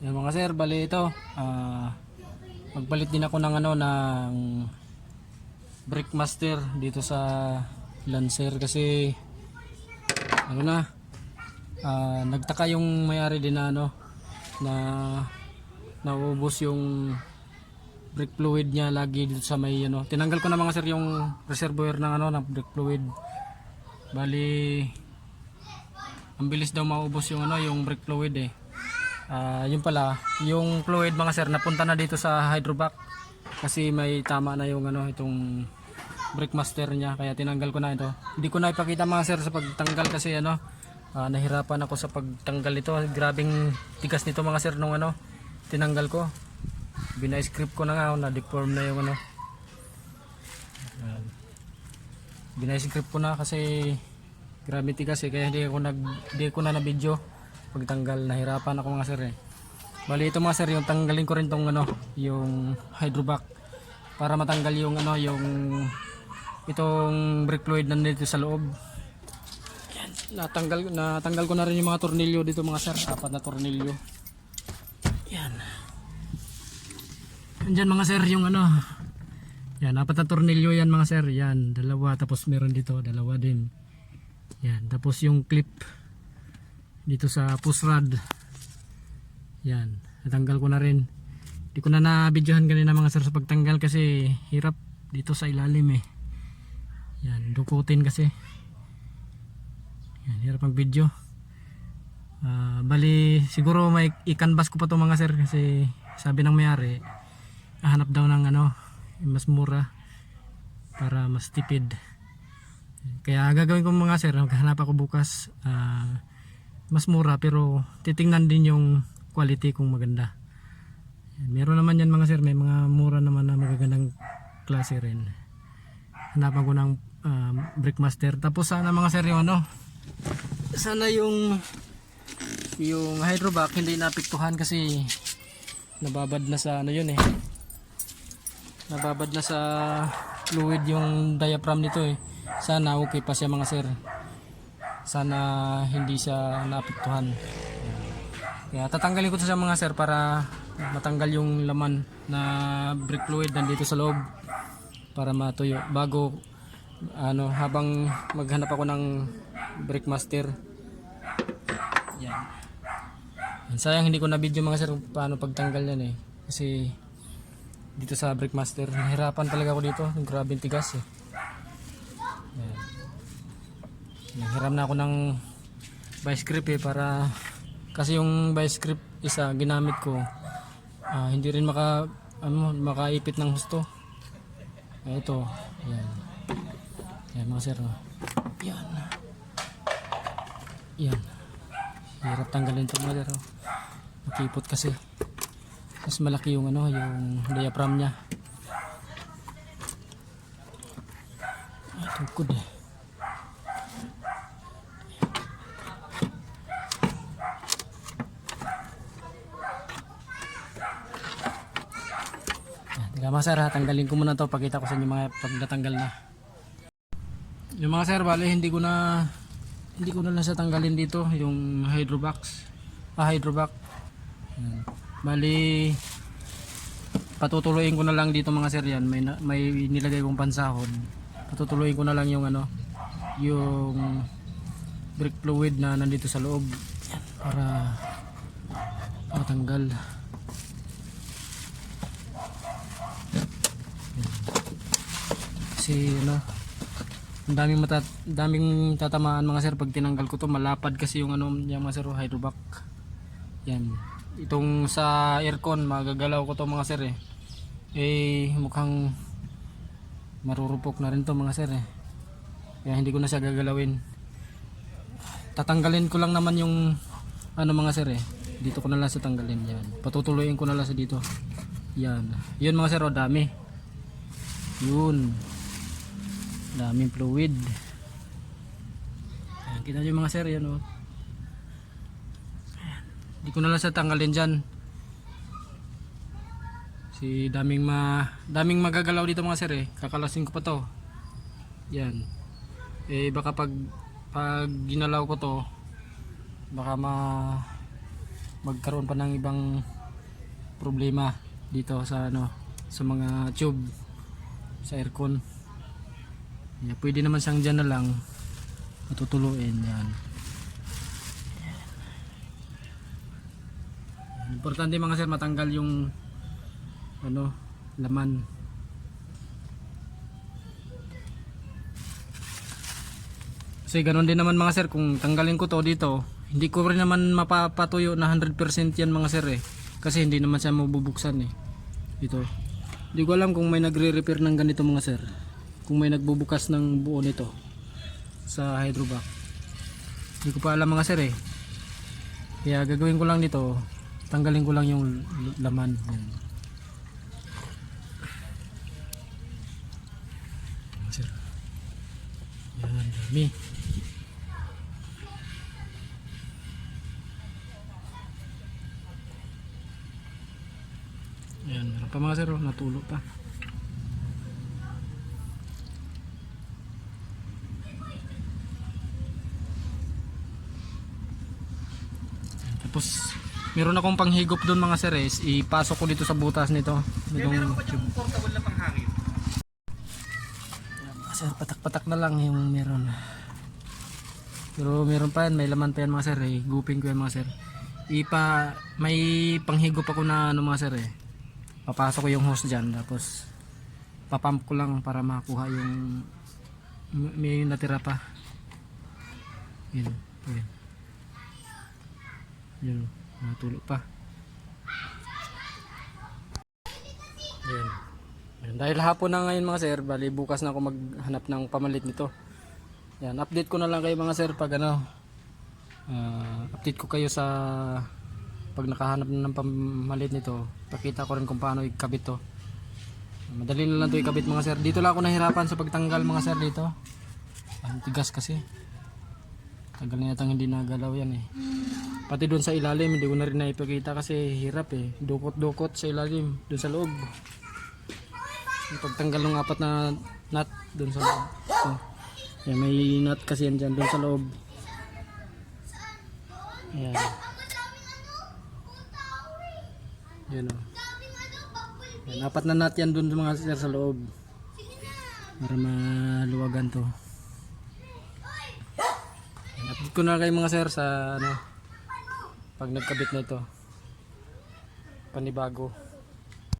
Yan mga sir, bali ito. ah magpalit din ako ng ano ng brake master dito sa Lancer kasi ano na ah, nagtaka yung may-ari din na ano na naubos yung brake fluid niya lagi dito sa may ano. Tinanggal ko na mga sir yung reservoir ng ano ng brake fluid. Bali ang bilis daw maubos yung ano yung brake fluid eh. Ah, yun pala, yung fluid mga sir napunta na dito sa hydrovac kasi may tama na yung ano itong brake master niya kaya tinanggal ko na ito. Hindi ko na ipakita mga sir sa pagtanggal kasi ano ah, nahirapan ako sa pagtanggal nito. Grabing tigas nito mga sir nung ano tinanggal ko. Bina-script ko na nga na deform na yung ano. Ayan. Bina-script ko na kasi grabe tigas eh kaya hindi ako nag hindi ko na na video pagtanggal nahirapan ako mga sir eh. Bali ito mga sir yung tanggalin ko rin tong ano yung hydrovac para matanggal yung ano yung itong brake fluid nandito sa loob. Yan. natanggal natanggal ko na rin yung mga tornilyo dito mga sir. Apat na tornilyo. Yan. Andyan mga sir yung ano. Yan apat na tornilyo yan mga sir. Yan dalawa. Tapos meron dito dalawa din. Yan tapos yung clip dito sa push rod. Yan natanggal ko na rin. Di ko na na-videohan kanina mga sir sa pagtanggal kasi hirap dito sa ilalim eh. Yan dukutin kasi. Yan hirap ang video. Ah, bali siguro may i-canvas ko pa to mga sir kasi sabi ng may-ari hanap daw ng ano mas mura para mas tipid. Kaya gagawin ko mga sir maghanap ako bukas. Ah, mas mura pero titingnan din yung quality kung maganda. Meron naman yan mga sir may mga mura naman na magagandang klase rin. Hanapan ko ng um, brickmaster. Tapos sana mga sir yung ano sana yung yung hydrovac hindi naapektuhan kasi nababad na sa ano yun eh. Nababad na sa fluid yung diaphragm nito eh. Sana okay pa siya mga sir sana hindi siya naapektuhan. Kaya tatanggalin ko to sa mga sir para matanggal yung laman na brake fluid nandito sa loob para matuyo. Bago ano habang maghanap ako ng brake master. Yan. Yan, sayang hindi ko na video mga sir paano pagtanggal yan eh. Kasi dito sa brake master nahirapan talaga ako dito. Grabe tigas eh yan. Nanghiram na ako ng vice grip eh para kasi yung vice grip isa ginamit ko ah, hindi rin maka ano makaipit ng husto. Eh, ito, yan. Yan mga sir. oh. Yan. Yan. Hirap tanggalin ito mga sir. oh. Makipot kasi. Mas malaki yung ano, yung diaphragm niya. Ah, tungkod eh. Teka mga sir, tanggalin ko muna to Pakita ko sa inyo mga pag natanggal na. Yung mga sir, bali hindi ko na hindi ko na lang sa tanggalin dito yung hydrovacs. Ah, hydrovac. Yan. Bali patutuloyin ko na lang dito mga sir yan. May, may nilagay kong pansahon. Patutuloyin ko na lang yung ano yung brake fluid na nandito sa loob yan, para matanggal. Kasi ano ang daming mata daming tatamaan mga sir pag tinanggal ko to malapad kasi yung ano yung mga sir oh, hydrovac yan. Itong sa aircon magagalaw ko to mga sir eh. Eh mukhang marurupok na rin to mga sir eh. Kaya hindi ko na siya gagalawin. Tatanggalin ko lang naman yung ano mga sir eh. Dito ko na lang sa tanggalin yan. Patutuloyin ko na lang sa dito. Yan. Yun mga sir oh dami. Yun daming fluid. Ayan, kita nyo mga sir yan o hindi ko na lang sa tanggalin dyan. Si daming ma daming magagalaw dito mga sir eh. Kakalasin ko pa to. Yan. Eh baka pag pag ginalaw ko to baka ma magkaroon pa ng ibang problema dito sa ano sa mga tube sa aircon. Yeah, pwede naman siyang dyan na lang matutuluin yan. Importante mga sir matanggal yung ano laman. Kasi ganun din naman mga sir kung tanggalin ko to dito, hindi ko rin naman mapapatuyo na 100% yan mga sir eh. Kasi hindi naman siya mabubuksan eh. Ito. Hindi ko alam kung may nagre-repair ng ganito mga sir. Kung may nagbubukas ng buo nito sa hydrovac. Hindi ko pa alam mga sir eh. Kaya gagawin ko lang dito, tanggalin ko lang yung laman. Yan. Yan, Sir. Yan, dami. Ayan, meron pa mga sir, oh, natulo pa. Tapos, meron akong panghigop doon mga sir, eh. ipasok ko dito sa butas nito. Nitong tube. portable na panghangin. Mga sir, patak-patak na lang yung meron. Pero meron pa yan, may laman pa yan mga sir, eh. Gupin ko yan mga sir. Ipa, may panghigop ako na ano mga sir eh. Papasok ko yung hose dyan, tapos papump ko lang para makuha yung may natira pa. Yun, yun. Yun, natulo pa. Yun. Yun. Dahil hapon na ngayon mga sir, bali bukas na ako maghanap ng pamalit nito. Yan, update ko na lang kayo mga sir pag ano, ah, update ko kayo sa pag nakahanap na ng pamalit nito. Pakita ko rin kung paano ikabit to. Madali na lang to ikabit mga sir. Dito lang ako nahirapan sa pagtanggal mga sir dito. Ang tigas kasi. Tagal na hindi nagalaw yan eh. Pati doon sa ilalim, hindi ko na rin naipakita kasi hirap eh. Dukot-dukot sa ilalim, doon sa loob. Yung pagtanggal ng apat na nut doon sa loob. Ito. Yan, may nut kasi yan dyan doon sa loob. Ayan. Yan o. Yan, apat na nut yan doon mga sir sa loob. Para maluwagan to. Ko na kayo mga sir sa ano pag nagkabit na ito. Panibago.